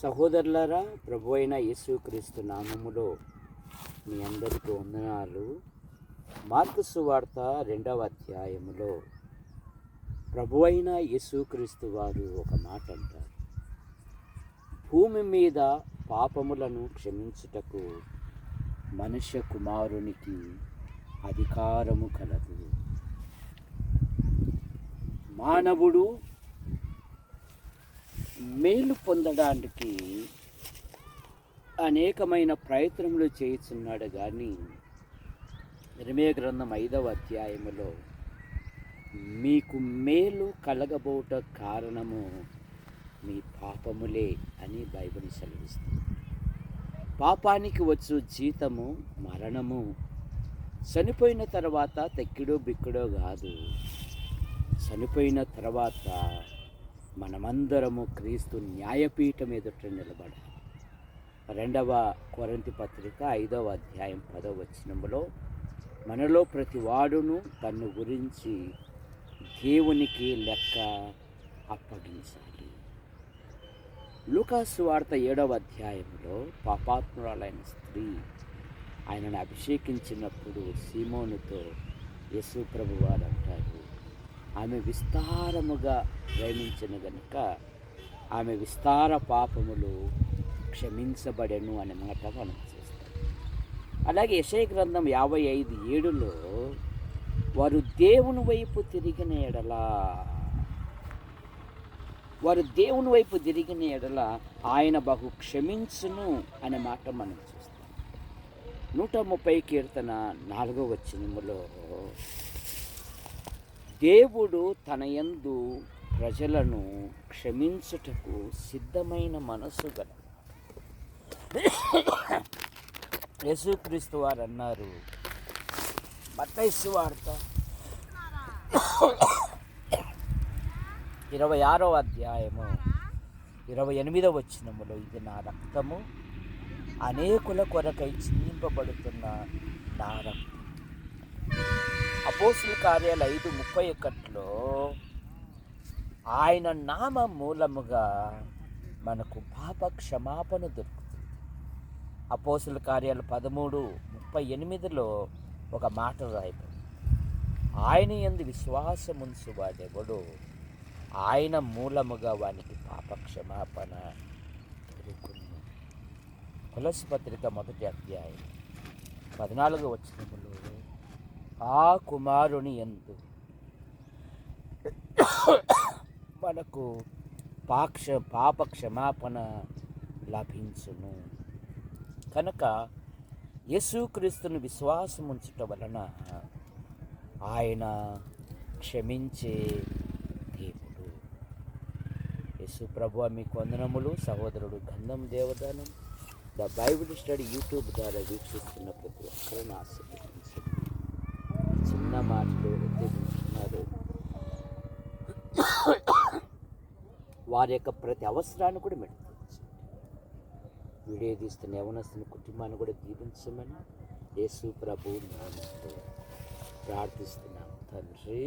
సహోదరులారా ప్రభు అయిన యేసుక్రీస్తు నామములో మీ అందరికీ వందనాలు. మార్కు సువార్త రెండవ అధ్యాయములో ప్రభు అయిన యేసుక్రీస్తు వారు ఒక మాట అంటారు. భూమి మీద పాపములను క్షమించుటకు మనుష్య కుమారునికి అధికారము కలదు. మానవుడు మేలు పొందడానికి అనేకమైన ప్రయత్నములు చేస్తున్నాడు కానీ నిర్మయ గ్రంథం ఐదవ అధ్యాయములో మీకు మేలు కలగబోట కారణము మీ పాపములే అని బైబిల్ సెలవిస్తుంది. పాపానికి వచ్చు జీతము మరణము చనిపోయిన తర్వాత తెక్కిడో బిక్కడో కాదు. చనిపోయిన తర్వాత మనమందరము క్రీస్తు న్యాయపీఠం ఎదుట నిలబడాలి. రెండవ కొరంతి పత్రిక ఐదవ అధ్యాయం పదవ వచనములో మనలో ప్రతి వాడును తన్ను గురించి దేవునికి లెక్క అప్పగించాలి. లూకాసు వార్త ఏడవ అధ్యాయంలో పాపాత్మురాలైన స్త్రీ ఆయనను అభిషేకించినప్పుడు సీమోనుతో యేసు ప్రభు వారు అంటారు ఆమె విస్తారముగా ప్రేమించను గనుక ఆమె విస్తార పాపములు క్షమించబడెను అనే మాట మనం చూస్తాం. అలాగే యశయ గ్రంథం యాభై ఐదు ఏడులో వారు దేవుని వైపు తిరిగిన ఎడల వారు దేవుని వైపు తిరిగిన ఎడల ఆయన బహు క్షమించును అనే మాట మనం చూస్తాం. నూట ముప్పై కీర్తన నాలుగో వచ్చినములో దేవుడు తన యందు ప్రజలను క్షమించుటకు సిద్ధమైన మనసు గల యేసుక్రీస్తు వారు అన్నారు. మత్తైసు వార్త ఇరవై ఆరో అధ్యాయము ఇరవై ఎనిమిదవ వచనములో ఇది నా రక్తము. అనేకుల కొరకై చిందింపబడుతున్న నా రక్తం అపోసుల కార్యాలు ఐదు ముప్పై ఒకటిలో ఆయన నామ మూలముగా మనకు పాప క్షమాపణ దొరుకుతుంది. అపోసుల కార్యాలు పదమూడు ముప్పై ఎనిమిదిలో ఒక మాట రాయబడి ఆయన ఎందు విశ్వాసముంచు వాడెవడు ఆయన మూలముగా వానికి పాప క్షమాపణ దొరుకుతుంది తులసి పత్రిక మొదటి అధ్యాయం పద్నాలుగు వచ్చినప్పుడు ఆ కుమారుని ఎందు. మనకు పాక్ష పాప క్షమాపణ లభించును. కనుక యేసుక్రీస్తుని విశ్వాసం ఉంచటం వలన ఆయన క్షమించే దేవుడు. యేసు ప్రభు మీకు వందనములు. సహోదరుడు Gandham Devadanam. The Bible study YouTube ద్వారా వీక్షిస్తున్న ప్రతి ఒక్కరిని ఆశ నా మాటలు ఉద్దేశించున్నారు వారి యొక్క ప్రతి అవసరాన్ని కూడా మెట్టుకోవచ్చు విడేదీస్తున్న యవనస్తున్న కుటుంబాన్ని కూడా దీవించమని యేసు ప్రభు నామంతో ప్రార్థిస్తున్నాం. తండ్రి.